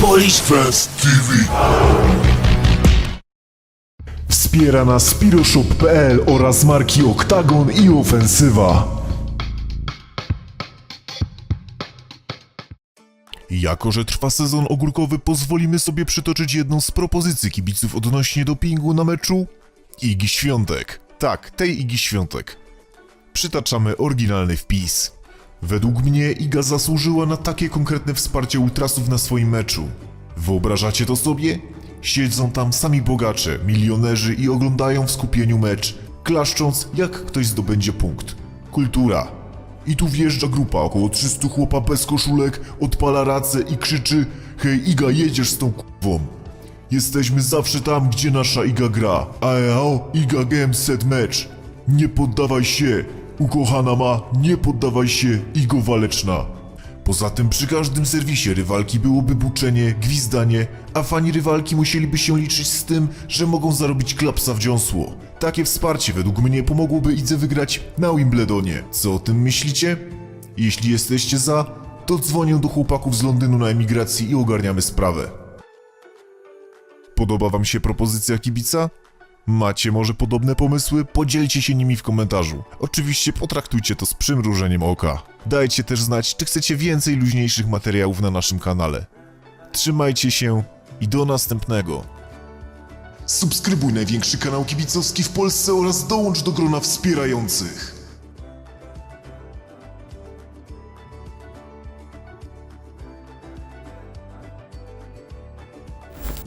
Polish Fest TV. Wspiera nas Spiroshop.pl oraz marki Oktagon i Ofensywa. Jako, że trwa sezon ogórkowy, pozwolimy sobie przytoczyć jedną z propozycji kibiców odnośnie dopingu na meczu Igi Świątek. Tak, tej Igi Świątek. Przytaczamy oryginalny wpis. Według mnie Iga zasłużyła na takie konkretne wsparcie ultrasów na swoim meczu. Wyobrażacie to sobie? Siedzą tam sami bogacze, milionerzy i oglądają w skupieniu mecz, klaszcząc jak ktoś zdobędzie punkt. Kultura. I tu wjeżdża grupa, około 300 chłopa bez koszulek, odpala racę i krzyczy Hej Iga, jedziesz z tą k***wą. Jesteśmy zawsze tam, gdzie nasza Iga gra. AEO, Iga Game Set Match. Nie poddawaj się. Ukochana ma, nie poddawaj się, Igo Waleczna. Poza tym przy każdym serwisie rywalki byłoby buczenie, gwizdanie, a fani rywalki musieliby się liczyć z tym, że mogą zarobić klapsa w dziąsło. Takie wsparcie według mnie pomogłoby Idze wygrać na Wimbledonie. Co o tym myślicie? Jeśli jesteście za, to dzwonię do chłopaków z Londynu na emigracji i ogarniamy sprawę. Podoba wam się propozycja kibica? Macie może podobne pomysły? Podzielcie się nimi w komentarzu. Oczywiście potraktujcie to z przymrużeniem oka. Dajcie też znać, czy chcecie więcej luźniejszych materiałów na naszym kanale. Trzymajcie się i do następnego. Subskrybuj największy kanał kibicowski w Polsce oraz dołącz do grona wspierających.